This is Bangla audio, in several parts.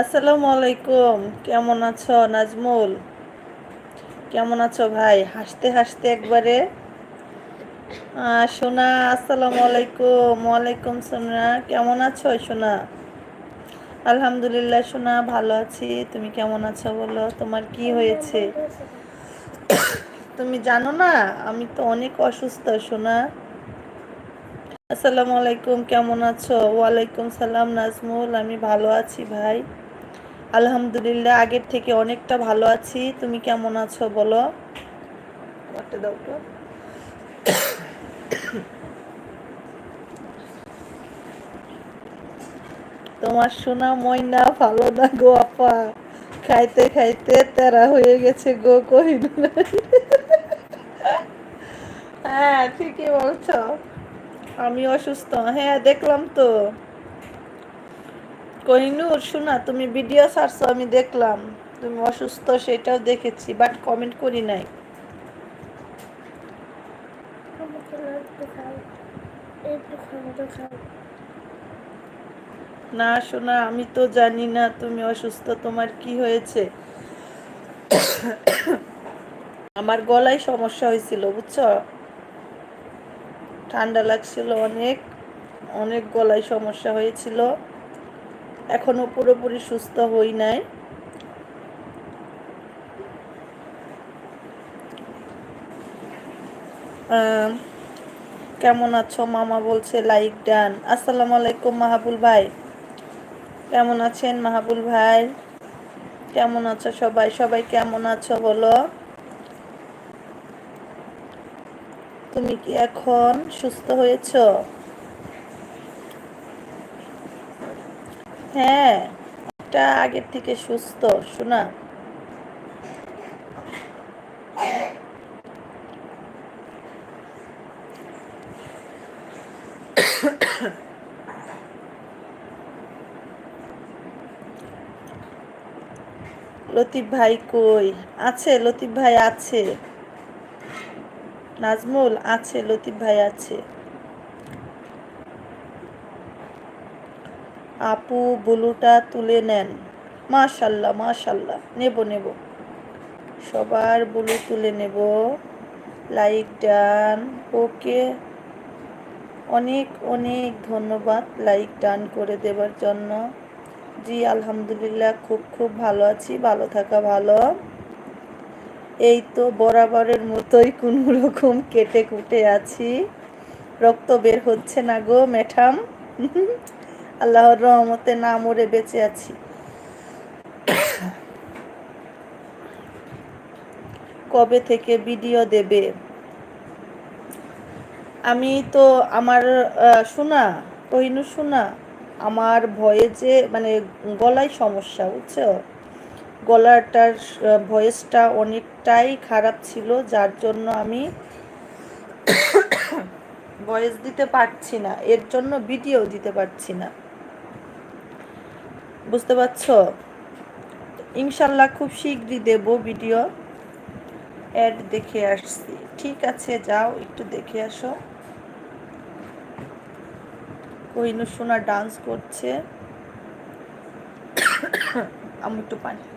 আসসালামু আলাইকুম। কেমন আছো নাজমুল? কেমন আছো ভাই? হাসতে হাসতে একবারে। সোনা, আসসালামু আলাইকুম। ওয়ালাইকুম সোনা। কেমন আছো সোনা? আলহামদুলিল্লাহ সোনা, ভালো আছি। তুমি কেমন আছো বলো? তোমার কি হয়েছে? তুমি জানো না, আমি তো অনেক অসুস্থ সোনা। আসসালামু আলাইকুম, কেমন আছো? ওয়ালাইকুম সালাম নাজমুল, আমি ভালো আছি ভাই। আলহামদুলিল্লাহ আগের থেকে অনেকটা ভালো আছি। তুমি কেমন আছো বলো? দাও তো। তোমার সোনা ময়না ভালো না গো আপা? খাইতে খাইতে তেরা হয়ে গেছে গো কহিন হ্যাঁ ঠিকই বলছো। আমি অসুস্থ। হ্যাঁ দেখলাম তো। কহিনুর, শোনা, তুমি ভিডিও ছাড়ছো, আমি দেখলাম। তুমি অসুস্থ, সেটাও দেখেছি বাট কমেন্ট করি নাই। না, শোনা, আমি তো জানি না তুমি অসুস্থ, তোমার কি হয়েছে? আমার গলায় সমস্যা হয়েছিল, বুঝছ? ঠান্ডা লাগছিল অনেক অনেক গলায় সমস্যা হয়েছিল। এখনও পুরোপুরি সুস্থ হই নাই। কেমন আছো? মামা বলছে লাইক ডান আসসালামু আলাইকুম, মাহাবুল ভাই। কেমন আছেন, মাহাবুল ভাই? কেমন আছো সবাই? সবাই কেমন আছো বলো? তুমি কি এখন সুস্থ হয়েছ? হ্যাঁ এটা আগের থেকে সুস্থ, শোনা। লতিফ ভাই কই? আছে, লতিফ ভাই আছে। নাজমুল, আছে, লতিফ ভাই আছে। আপু বুলুটা তুলে নেন। মাশাল্লাহ মাশাল্লাহ। নেব নেব। সবার বুলু তুলে নেব। Like done. ওকে। অনেক অনেক ধন্যবাদ লাইক ডান করে দেবার জন্য। জি, আলহামদুলিল্লাহ, খুব খুব ভালো আছি। ভালো থাকা ভালো। এই তো বরাবরের মতোই কোনো রকম কেটে কুটে আছি। রক্ত বের হচ্ছে না গো ম্যাঠাম আল্লাহর রহমতে না মরে বেঁচে আছি। কবে থেকে ভিডিও দেবে? আমি তো আমার শোনা কহিনু শোনা, আমার ভয়ে যে মানে গলায় সমস্যা, বুঝছ? গলাটার ভয়েসটা অনেকটাই খারাপ ছিল, যার জন্য আমি ভয়েস দিতে পারছি না, এর জন্য ভিডিও দিতে পারছি না। বুঝতে পারছ? ইনশাল্লাহ খুব শীঘ্রই দেব ভিডিও। অ্যাড দেখে আসছি। ঠিক আছে, যাও, একটু দেখে আসো। কোহিনুর সোনা ডান্স করছে। আমি একটু পানি।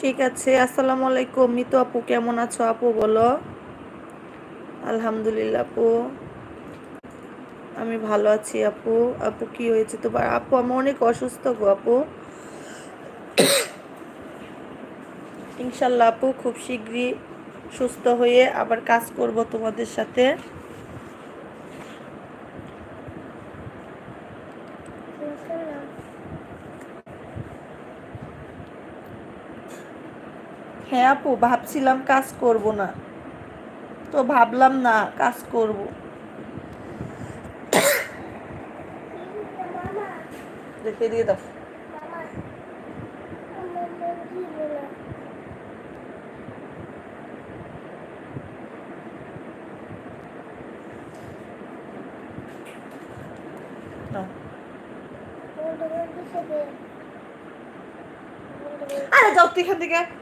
ঠিক আছে, আসসালামু আলাইকুম। মিতু আপু, কেমন আছো আপু? বলো। আলহামদুলিল্লাহ আপু। আমি ভালো আছি আপু। আপু, কি হয়েছে তোমার? আপু, আমি অনেক অসুস্থ গো আপু। ইনশাল্লাহ আপু, খুব শীঘ্রই সুস্থ হয়ে আবার কাজ করব তোমাদের সাথে। হ্যাঁ আপু, ভাবছিলাম কাজ করব না। তো ভাবলাম না, কাজ করব। রেখে দিয়ে দাও। আরে যাও এখান থেকে।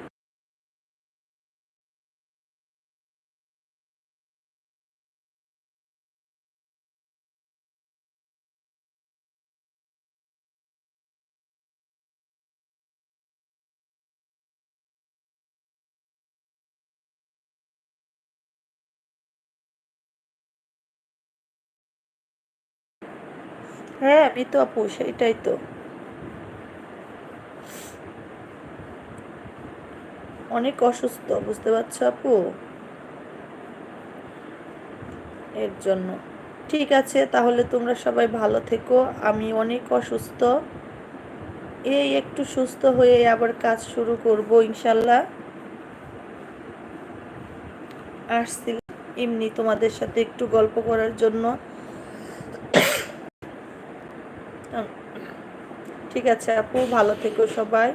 হ্যাঁ আমি তো আপু, সেটাই তো। অনেক অসুস্থ, বুঝতে পারছ আপু? এর জন্য। ঠিক আছে, তাহলে তোমরা সবাই ভালো থেকো, আমি অনেক অসুস্থ। এই একটু সুস্থ হয়ে আবার কাজ শুরু করব, ইনশাল্লাহ। আসছিল এমনি তোমাদের সাথে একটু গল্প করার জন্য। ঠিক আছে আপু ভালো থেকো সবাই।